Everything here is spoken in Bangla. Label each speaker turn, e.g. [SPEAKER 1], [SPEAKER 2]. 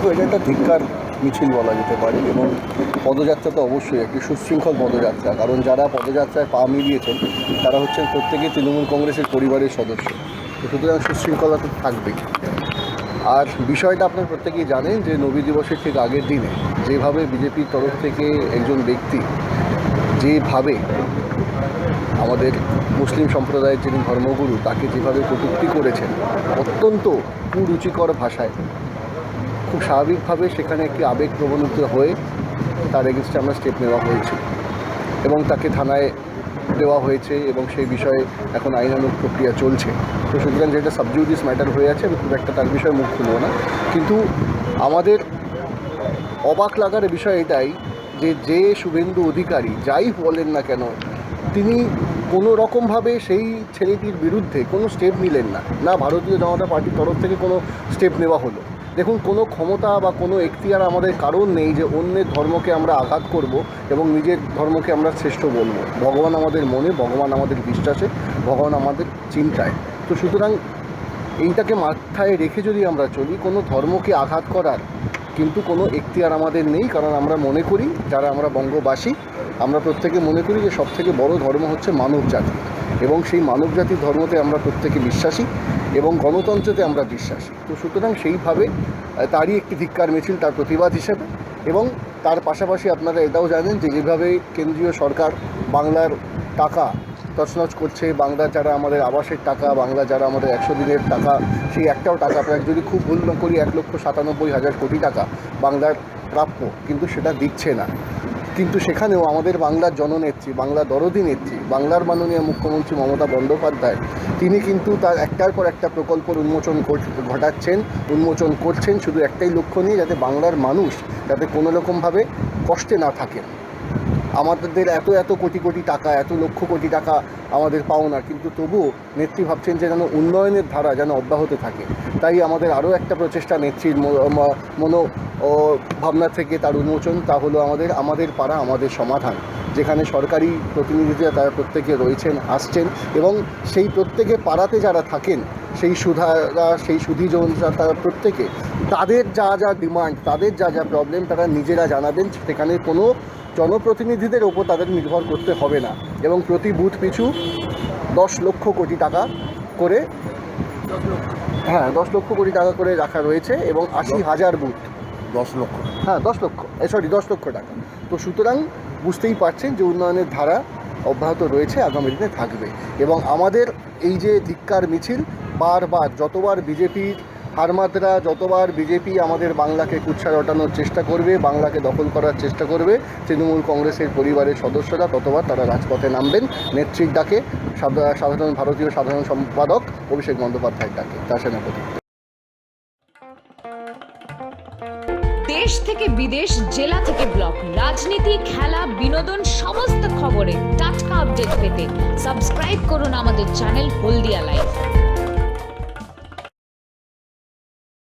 [SPEAKER 1] দেখো, এটা একটা ধিক্কার মিছিল বলা যেতে পারে এবং পদযাত্রা তো অবশ্যই একটি সুশৃঙ্খল পদযাত্রা। কারণ যারা পদযাত্রায় পা মিলিয়েছেন, তারা হচ্ছেন প্রত্যেকেই তৃণমূল কংগ্রেসের পরিবারের সদস্য। সুতরাং সুশৃঙ্খলা তো থাকবেই। আর বিষয়টা আপনার প্রত্যেকেই জানেন যে নবী দিবসের ঠিক আগের দিনে যেভাবে বিজেপির তরফ থেকে একজন ব্যক্তি যেভাবে আমাদের মুসলিম সম্প্রদায়ের যিনি ধর্মগুরু, তাকে যেভাবে কটূক্তি করেছেন, অত্যন্ত কুরুচিকর ভাষায় খুব স্বাভাবিকভাবে সেখানে একটি আবেগ প্রবণিত হয়ে তার এগেনস্টে আমরা স্টেপ নেওয়া হয়েছে এবং তাকে থানায় দেওয়া হয়েছে এবং সেই বিষয়ে এখন আইনানুগ প্রক্রিয়া চলছে। তো সুতরাং যেটা সাবজুডিস ম্যাটার হয়ে আছে, আমি খুব একটা তার বিষয়ে মুখ খুলব না। কিন্তু আমাদের অবাক লাগার বিষয় এটাই যে যে শুভেন্দু অধিকারী যাই বলেন না কেন, তিনি কোনো রকমভাবে সেই ছেলেটির বিরুদ্ধে কোনো স্টেপ নিলেন না। না, ভারতীয় জনতা পার্টির তরফ থেকে কোনো স্টেপ নেওয়া হলো। দেখুন, কোনো ক্ষমতা বা কোনো এখতিয়ার আমাদের কারণ নেই যে অন্যের ধর্মকে আমরা আঘাত করব এবং নিজের ধর্মকে আমরা শ্রেষ্ঠ বলব। ভগবান আমাদের মনে, ভগবান আমাদের বিশ্বাসে, ভগবান আমাদের চিন্তায়। তো সুতরাং এইটাকে মাথায় রেখে যদি আমরা চলি, কোনো ধর্মকে আঘাত করার কিন্তু কোনো এখতিয়ার আমাদের নেই, কারণ আমরা মনে করি, যারা আমরা বঙ্গবাসী, আমরা প্রত্যেকে মনে করি যে সবথেকে বড় ধর্ম হচ্ছে মানব জাতি। এবং সেই মানব জাতির ধর্মতে আমরা প্রত্যেকে বিশ্বাসী এবং গণতন্ত্রতে আমরা বিশ্বাসী। তো সুতরাং সেইভাবে তারই একটি ধিক্কার মিছিল তার প্রতিবাদ হিসেবে এবং তার পাশাপাশি আপনারা এটাও জানেন যে যেভাবে কেন্দ্রীয় সরকার বাংলার টাকা তছনছ করছে, বাংলা যারা আমাদের আবাসের টাকা, বাংলা যারা আমাদের একশো দিনের টাকা, সেই একটাও টাকা প্রায় যদি খুব ভুল না করি, এক লক্ষ সাতানব্বই হাজার কোটি টাকা বাংলার প্রাপ্য, কিন্তু সেটা দিচ্ছে না। কিন্তু সেখানেও আমাদের বাংলার জননেত্রী, বাংলা দরদি নেত্রী, বাংলার মাননীয় মুখ্যমন্ত্রী মমতা বন্দ্যোপাধ্যায়, তিনি কিন্তু তার একটার পর একটা প্রকল্পের উন্মোচন ঘটাচ্ছেন, উন্মোচন করছেন, শুধু একটাই লক্ষ্য নিয়ে যাতে বাংলার মানুষ যাতে কোনো রকমভাবে কষ্টে না থাকেন। আমাদের এত এত কোটি কোটি টাকা, এত লক্ষ কোটি টাকা আমাদের পাওনা কিন্তু তবুও নেত্রী ভাবছেন যে যেন উন্নয়নের ধারা যেন অব্যাহত থাকে। তাই আমাদের আরও একটা প্রচেষ্টা নেত্রীর মনো ভাবনা থেকে তার উন্মোচন, তা হলো আমাদের আমাদের পাড়া, আমাদের সমাধান। যেখানে সরকারি প্রতিনিধিরা তারা প্রত্যেকে রয়েছেন, আসছেন এবং সেই প্রত্যেকে পাড়াতে যারা থাকেন, সেই সুধারা, সেই সুধীজনরা তারা প্রত্যেকে, তাদের যা যা ডিমান্ড, তাদের যা যা প্রবলেম তারা নিজেরা জানাবেন। সেখানে কোনো জনপ্রতিনিধিদের ওপর তাদের নির্ভর করতে হবে না। এবং প্রতি বুথ পিছু দশ লক্ষ কোটি টাকা করে হ্যাঁ দশ লক্ষ কোটি টাকা করে রাখা রয়েছে এবং আশি হাজার বুথ।
[SPEAKER 2] দশ লক্ষ।
[SPEAKER 1] হ্যাঁ দশ লক্ষ। সরি দশ লক্ষ টাকা। তো সুতরাং বুঝতেই পারছেন যে উন্নয়নের ধারা অব্যাহত রয়েছে আগামী দিনে থাকবে। এবং আমাদের এই যে ধিক্কার মিছিল বারবার যতবার বিজেপির হারমাত্রা যতবার বিজেপি আমাদের বাংলাকে কুচ্ছা রটানোর চেষ্টা করবে, বাংলাকে দখল করার চেষ্টা করবে, তৃণমূল কংগ্রেসের পরিবারের সদস্যরা ততবার তারা রাজপথে নামবেন। নেত্রীর ডাকে সাধারণ, ভারতীয় সাধারণ সম্পাদক অভিষেক বন্দ্যোপাধ্যায়ের ডাকে, তার সেনাপতি।
[SPEAKER 3] দেশ থেকে বিদেশ, জেলা থেকে ব্লক, রাজনীতি, খেলা, বিনোদন, সমস্ত খবরে টাটকা আপডেট পেতে সাবস্ক্রাইব করুন আমাদের চ্যানেল হলদিয়া লাইভ